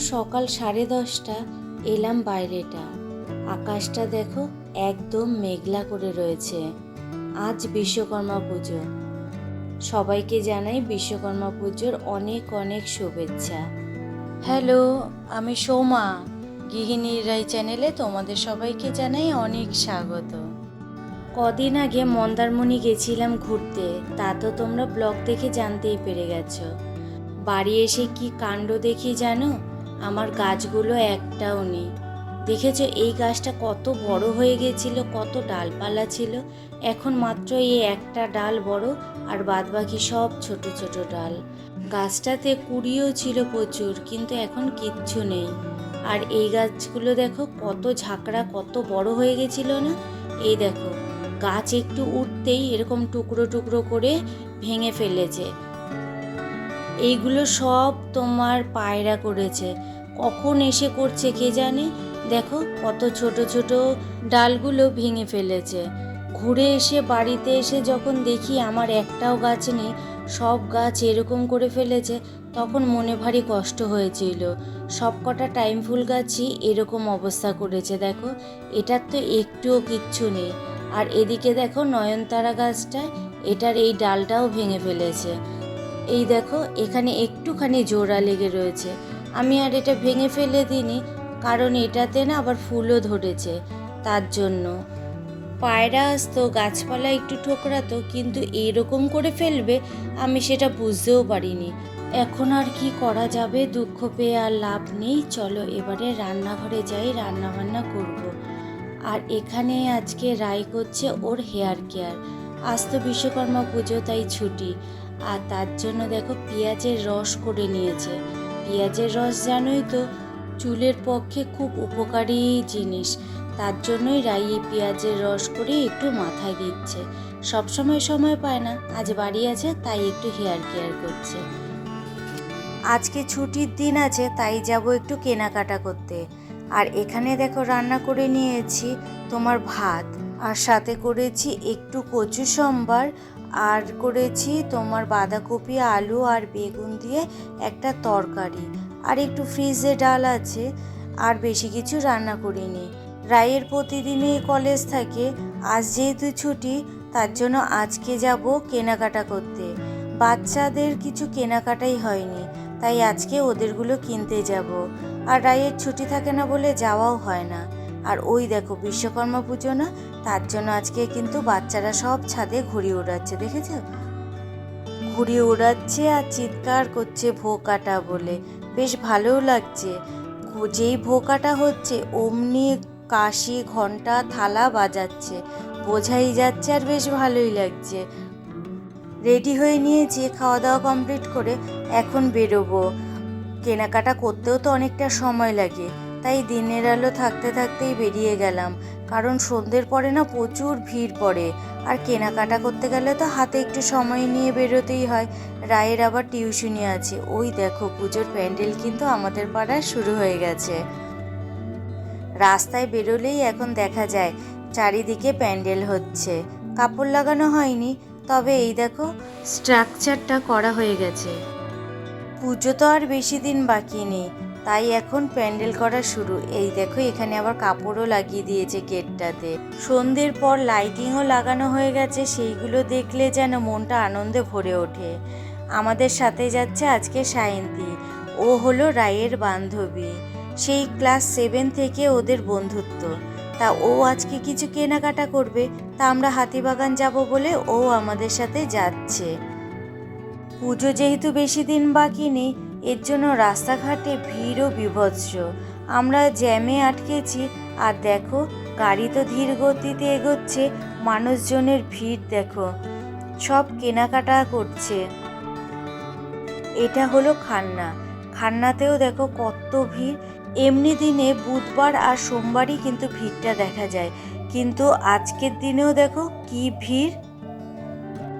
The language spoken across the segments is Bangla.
সকাল সাড়ে দশটা, এলাম বাইরেটা। আকাশটা দেখো একদম মেঘলা করে রয়েছে। আজ বিশ্বকর্মা পুজো। সবাইকে জানাই বিশ্বকর্মা পুজোর অনেক অনেক শুভেচ্ছা। হ্যালো, আমি সোমা। গৃহিণীর রায় চ্যানেলে তোমাদের সবাইকে জানাই অনেক স্বাগত। কদিন আগে মন্দারমণি গেছিলাম ঘুরতে, তা তো তোমরা ব্লগ দেখে জানতেই পেরে গেছো। বাড়ি এসে কি কাণ্ড দেখি জানো? আমার গাছগুলো একটাও নেই। দেখেছ, এই গাছটা কত বড় হয়ে গেছিল, কত ডালপালা ছিল। এখন মাত্র এই একটা ডাল বড়, আর বাদবাকি সব ছোট ছোট ডাল। গাছটাতে কুড়িও ছিল প্রচুর, কিন্তু এখন কিচ্ছু নেই। আর এই গাছগুলো দেখো, কত ঝাঁকড়া, কত বড় হয়ে গেছিল না? এই দেখো, গাছ একটু উঠতেই এরকম টুকরো টুকরো করে ভেঙে ফেলেছে। এইগুলো সব তোমার পায়রা করেছে। কখন এসে করছে কে জানে? দেখো কত ছোট ছোট ডালগুলো ভেঙে ফেলেছে। ঘুরে এসে বাড়িতে এসে যখন দেখি আমার একটাও গাছ নেই, সব গাছ এরকম করে ফেলেছে, তখন মনে ভারী কষ্ট হয়েছিল। সব কটা টাইম ফুল গাছই এরকম অবস্থা করেছে, দেখো। এটার তো একটুও কিচ্ছু নেই। আর এদিকে দেখো নয়নতারা গাছটা, এটার এই ডালটাও ভেঙে ফেলেছে। এই দেখো, এখানে একটুখানি জোড়া লেগে রয়েছে। আমি আর এটা ভেঙে ফেলে দিইনি, কারণ এটাতে না আবার ফুলও ধরেছে, তার জন্য। পায়রা আসতো, গাছপালা একটু ঠোকরাতো, কিন্তু এইরকম করে ফেলবে, আমি সেটা বুঝতেও পারিনি। এখন আর কি করা যাবে, দুঃখ পেয়ে আর লাভ নেই, চলো এবারে রান্নাঘরে যাই রান্না বান্না করব। আর এখানে আজকে রায় করছে ওর হেয়ার কেয়ার আজ তো বিশ্বকর্মা পুজো, তাই ছুটি। আর তার জন্য দেখো পেঁয়াজের রস করে নিয়েছে। পেঁয়াজের রস জানোই তো, চুলের পক্ষে খুব উপকারী জিনিস। তার জন্যই রাই এই পেঁয়াজের রস করে একটু মাথায় দিচ্ছে। সব সময় সময় পায় না, আজ বাড়ি আছে, তাই একটু হেয়ার কেয়ার করছে। আজকে ছুটির দিন আছে, তাই যাব একটু কেনাকাটা করতে। আর এখানে দেখো রান্না করে নিয়েছি তোমার ভাত, আর সাথে করেছি একটু কচু সম্বার আর করেছি তোমার বাঁধাকপি, আলু আর বেগুন দিয়ে একটা তরকারি। আর একটু ফ্রিজে ডাল আছে, আর বেশি কিছু রান্না করিনি। রায়ের প্রতিদিনই কলেজ থাকে, আজ যেহেতু ছুটি, তার জন্য আজকে যাব কেনাকাটা করতে। বাচ্চাদের কিছু কেনাকাটাই হয়নি, তাই আজকে ওদেরগুলো কিনতে যাব। আর রায়ের ছুটি থাকে না বলে যাওয়াও হয় না। আর ওই দেখো বিশ্বকর্মা পুজো না, তার জন্য আজকে কিন্তু বাচ্চারা সব ছাদে ঘুড়ি ওড়াচ্ছে দেখেছ? ঘুড়ি ওড়াচ্ছে আর চিৎকার করছে ভোকাটা বলে। বেশ ভালোও লাগছে। যেই ভোকাটা হচ্ছে, অমনি কাশি ঘণ্টা থালা বাজাচ্ছে। বোঝাই যাচ্ছে আর বেশ ভালোই লাগছে। রেডি হয়ে নিয়েছি খাওয়া দাওয়া কমপ্লিট করে এখন বেরোবো। কেনাকাটা করতেও তো অনেকটা সময় লাগে। তাই দিনের আলো থাকতে থাকতেই বেরিয়ে গেলাম, কারণ সন্ধ্যের পরে না প্রচুর ভিড় পড়ে। আর কেনাকাটা করতে গেলে তো হাতে একটু সময় নিয়ে বেরোতেই হয়। রায়ের আবার টিউশনি আছে। ওই দেখো, পুজোর প্যান্ডেল কিন্তু আমাদের পাড়ায় শুরু হয়ে গেছে। রাস্তায় বেরোলেই এখন দেখা যায়, চারিদিকে প্যান্ডেল হচ্ছে। কাপড় লাগানো হয়নি, তবে এই দেখো, স্ট্রাকচারটা করা হয়ে গেছে। পুজো তো আর বেশি দিন বাকি নেই। তাই এখন প্যান্ডেল করা শুরু। এই দেখো, এখানে আবার কাপড়ও লাগিয়ে দিয়েছে গেটটাতে। সন্ধ্যের পর লাইটিংও লাগানো হয়ে গেছে, সেইগুলো দেখলে যেন মনটা আনন্দে ভরে ওঠে। আমাদের সাথে যাচ্ছে আজকে সায়ন্তী। ও হলো রায়ের বান্ধবী। সেই ক্লাস সেভেন থেকে ওদের বন্ধুত্ব। তা ও আজকে কিছু কেনাকাটা করবে, তা আমরা হাতিবাগান যাব বলে ও আমাদের সাথে যাচ্ছে। পুজো যেহেতু বেশি দিন বাকি নেই এর জন্য রাস্তাঘাটে ভিড়ও বিভৎস। আমরা জ্যামে আটকেছি, আর দেখো, গাড়ি তো ধীর গতিতে এগোচ্ছে, মানুষজনের ভিড় দেখো। সব কেনাকাটা করছে। এটা হলো খান্না। খান্নাতেও দেখো কত ভিড়। এমনি দিনে বুধবার আর সোমবারই কিন্তু ভিড়টা দেখা যায়। কিন্তু আজকের দিনেও দেখো কি ভিড়।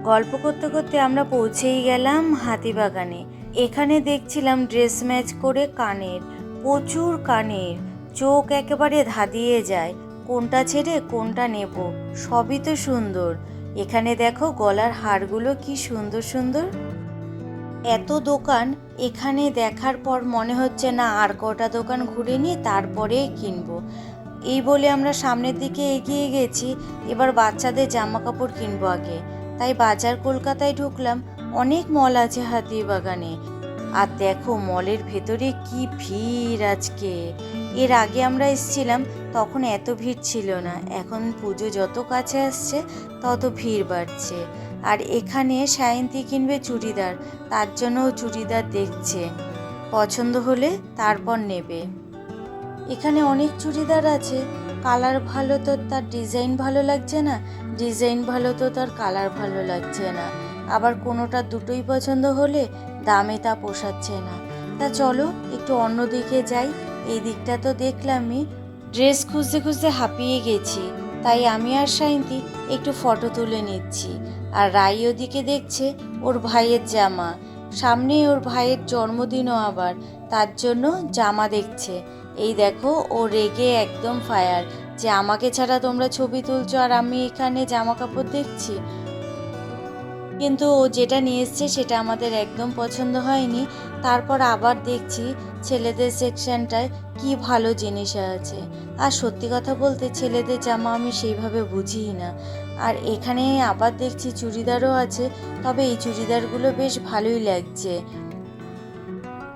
গল্প করতে করতে আমরা পৌঁছেই গেলাম হাতিবাগানে। এখানে দেখছিলাম ড্রেস ম্যাচ করে কানের, প্রচুর কানের, চোখ একেবারে ধাঁধিয়ে যায়, কোনটা ছেড়ে কোনটা নেব, সবই তো সুন্দর। এখানে দেখো গলার হারগুলো কি সুন্দর সুন্দর। এত দোকান, এখানে দেখার পর মনে হচ্ছে না আর কটা দোকান ঘুরে নিয়ে তারপরে কিনবো। এই বলে আমরা সামনের দিকে এগিয়ে গেছি, এবার বাচ্চাদের জামা কাপড় কিনবো আগে। তাই বাজার কলকাতায় ঢুকলাম অনেক মল আছে হাতিবাগানে আর দেখো, মলের ভেতরে কি ভিড় আজকে। এর আগে আমরা এসেছিলাম, তখন এত ভিড় ছিল না। এখন পুজো যত কাছে আসছে, তত ভিড় বাড়ছে। আর এখানে সায়ন্তী কিনবে চুড়িদার, তার জন্য ও চুড়িদার দেখছে। পছন্দ হলে তারপর নেবে। এখানে অনেক চুড়িদার আছে। কালার ভালো তো তার ডিজাইন ভালো লাগছে না। ডিজাইন ভালো তো তার কালার ভালো লাগছে না। আবার কোনোটা দুটোই পছন্দ হলে দামে তা পোষাচ্ছে না। তা চলো, একটু অন্য দিকে যাই। এই দিকটা তো দেখলামই। ড্রেস খুঁজতে খুঁজতে হাঁপিয়ে গেছি। তাই আমি আর সায়ন্তী একটু ফটো তুলে নিচ্ছি। আর রাই ওদিকে দেখছে ওর ভাইয়ের জামা। সামনে ওর ভাইয়ের জন্মদিনও আবার। তার জন্য জামা দেখছে। এই দেখো, ও রেগে একদম ফায়ার। যে আমাকে ছাড়া তোমরা ছবি তুলছো আর আমি এখানে জামা কাপড় দেখছি কিন্তু ও যেটা নিয়ে এসছে সেটা আমাদের একদম পছন্দ হয়নি। তারপর আবার দেখছি ছেলেদের সেকশনটায় কি ভালো জিনিস আছে। আর সত্যি কথা বলতে ছেলেদের জামা আমি সেইভাবে বুঝিই না। আর এখানে আবার দেখছি চুড়িদারও আছে, তবে এই চুড়িদারগুলো বেশ ভালোই লাগছে।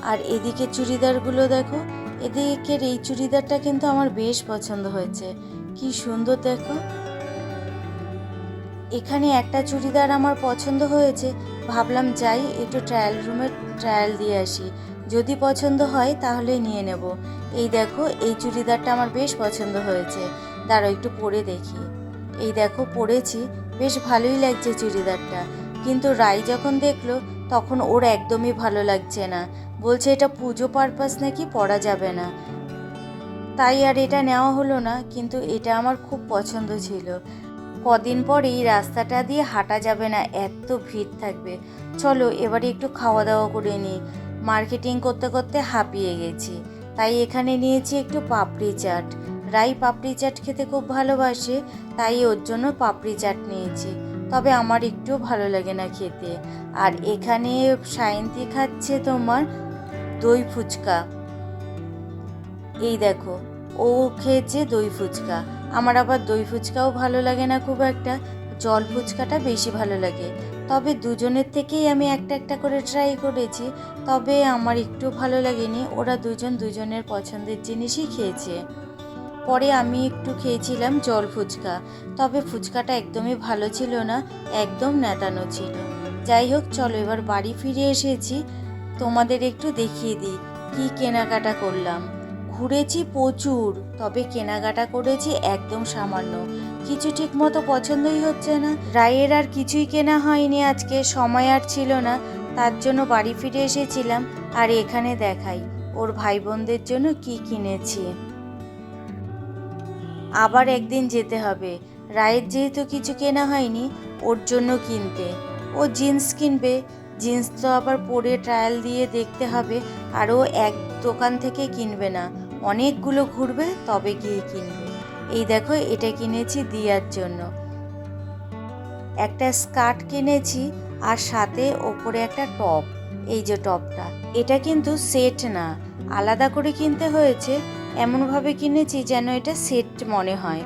আর এদিকে চুড়িদারগুলো দেখো, এদিকের এই চুড়িদারটা কিন্তু আমার বেশ পছন্দ হয়েছে। কি সুন্দর দেখো। এখানে একটা চুড়িদার আমার পছন্দ হয়েছে, ভাবলাম যাই, একটু ট্রায়াল রুমে ট্রায়াল দিয়ে আসি। যদি পছন্দ হয়, তাহলে নিয়ে নেব। এই দেখো, এই চুড়িদারটা আমার বেশ পছন্দ হয়েছে। দাঁড়াও, একটু পরে দেখি। এই দেখো, পরেছি। বেশ ভালোই লাগছে চুড়িদারটা। কিন্তু রাই যখন দেখল, তখন ওর একদমই ভালো লাগছে না। বলছে, এটা পুজো পারপাস নাকি পরা যাবে না? তাই আর এটা নেওয়া হলো না, কিন্তু এটা আমার খুব পছন্দ ছিল। কদিন পর এই রাস্তাটা দিয়ে হাঁটা যাবে না, এত ভিড় থাকবে। চলো, এবারে একটু খাওয়া দাওয়া করে নিই। মার্কেটিং করতে করতে হাঁপিয়ে গেছি। তাই এখানে নিয়েছি একটু পাপড়ি চাট। রাই পাপড়ি চাট খেতে খুব ভালোবাসে, তাই ওর জন্য পাপড়ি চাট নিয়েছি। তবে আমার একটু ভালো লাগে না খেতে। আর এখানে সায়ন্তী খাচ্ছে তোমার দই ফুচকা। এই দেখো, ও খেয়েছে দই ফুচকা। আমার আবার দই ফুচকাও ভালো লাগে না খুব একটা, জল ফুচকাটা বেশি ভালো লাগে। তবে দুজনের থেকেই আমি একটা একটা করে ট্রাই করেছি, তবে আমার একটু ভালো লাগেনি, ওরা দুজন দুজনের পছন্দের জিনিসই খেয়েছে। পরে আমি একটু খেয়েছিলাম জল ফুচকা, তবে ফুচকাটা একদমই ভালো ছিল না, একদম নেতানো ছিল। যাই হোক, চলো এবার বাড়ি ফিরে এসেছি, তোমাদের একটু দেখিয়ে দিই, কী কেনাকাটা করলাম। ঘুরেছি প্রচুর, তবে কেনাকাটা করেছি একদম সামান্য। কিছু ঠিক মতো পছন্দই হচ্ছে না। রায়ের আর কিছুই কেনা হয়নি আজকে, সময় আর ছিল না, তার জন্য বাড়ি ফিরে এসেছিলাম আর এখানে দেখাই, ওর ভাই বোনদের জন্য কি কিনেছি। আবার একদিন যেতে হবে। রায়ের যেহেতু কিছু কেনা হয়নি, ওর জন্য কিনতে। ও জিন্স কিনবে, জিন্স তো আবার পরে ট্রায়াল দিয়ে দেখতে হবে, আর ও এক দোকান থেকে কিনবে না। অনেকগুলো ঘুরবে, তবে গিয়ে কিনবে। এই দেখো, এটা কিনেছি দিয়ার জন্য। একটা স্কার্ট কিনেছি আর সাথে ওপরে একটা টপ। এই যে টপটা। এটা কিন্তু সেট না। আলাদা করে কিনতে হয়েছে, এমনভাবে কিনেছি যেন এটা সেট মনে হয়।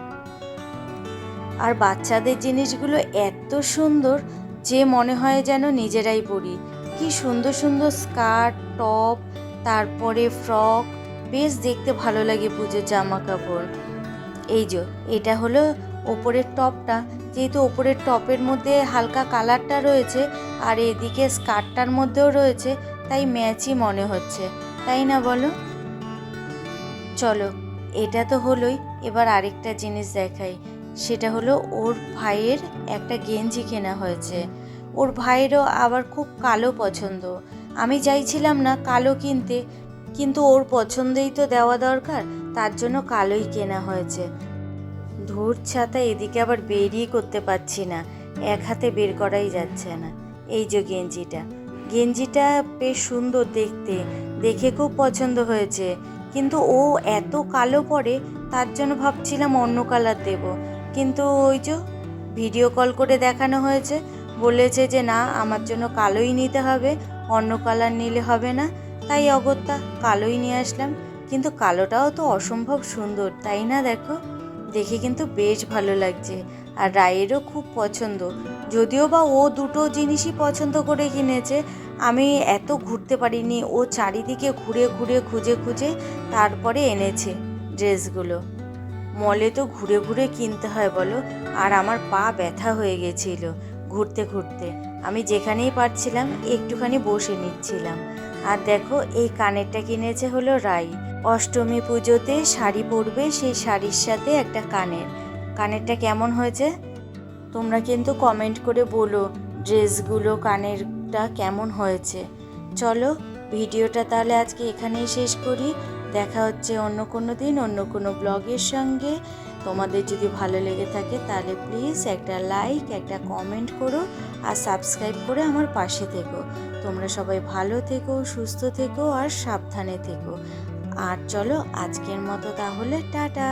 আর বাচ্চাদের জিনিসগুলো এত সুন্দর যে মনে হয় যেন নিজেরাই পরি। কি সুন্দর সুন্দর স্কার্ট, টপ, তারপরে ফ্রক বেশ দেখতে ভালো লাগে পুজোর জামা কাপড় এই যে, এটা হলো ওপরের টপটা। যেহেতু ওপরের টপের মধ্যে হালকা কালারটা রয়েছে, আর এদিকে স্কার্টটার মধ্যেও রয়েছে, তাই ম্যাচই মনে হচ্ছে। তাই না বলো? চলো, এটা তো হলোই। এবার আরেকটা জিনিস দেখাই। সেটা হলো ওর ভাইয়ের একটা গেঞ্জি কেনা হয়েছে। ওর ভাইয়েরও আবার খুব কালো পছন্দ। আমি চাইছিলাম না কালো কিনতে কিন্তু ওর পছন্দেই তো দেওয়া দরকার, তার জন্য কালোই কেনা হয়েছে। ধূর ছাতা এদিকে আবার বেরিয়ে করতে পারছি না, এক হাতে বের করাই যাচ্ছে না। এই যে গেঞ্জিটা গেঞ্জিটা বেশ সুন্দর দেখতে, দেখে খুব পছন্দ হয়েছে। কিন্তু ও এত কালো পরে, তার জন্য ভাবছিলাম অন্য কালার দেব। কিন্তু ওই যে ভিডিও কল করে দেখানো হয়েছে, বলেছে যে না, আমার জন্য কালোই নিতে হবে, অন্য কালার নিলে হবে না। তাই অগত্যা কালোই নিয়ে আসলাম। কিন্তু কালোটাও তো অসম্ভব সুন্দর, তাই না দেখো? দেখে কিন্তু বেশ ভালো লাগছে। আর রায়েরও খুব পছন্দ। যদিও বা ও দুটো জিনিসই পছন্দ করে কিনেছে, আমি এত ঘুরতে পারিনি। ও চারিদিকে ঘুরে ঘুরে খুঁজে খুঁজে তারপরে এনেছে ড্রেসগুলো। মলে তো ঘুরে ঘুরে কিনতে হয় বলো, আর আমার পা ব্যথা হয়ে গেছিল। ঘুরতে ঘুরতে। আমি যেখানেই পারছিলাম, একটুখানি বসে নিচ্ছিলাম। আর দেখো, এই কানেরটা কিনেছে হলো রাই। অষ্টমী পুজোতে শাড়ি পরবে সেই শাড়ির সাথে একটা কানের। কানেরটা কেমন হয়েছে? তোমরা কিন্তু কমেন্ট করে বলো ড্রেসগুলো কানেরটা কেমন হয়েছে? চলো ভিডিওটা তাহলে আজকে এখানেই শেষ করি। দেখা হচ্ছে অন্য কোনো দিন, অন্য কোনো ব্লগের সঙ্গে। তোমাদের যদি ভালো লেগে থাকে তাহলে প্লিজ একটা লাইক একটা কমেন্ট করো আর সাবস্ক্রাইব করে আমার পাশে থেকো। তোমরা সবাই ভালো থেকো, সুস্থ থেকো আর সাবধানে থেকো। আর চলো আজকের মতো তাহলে, টাটা!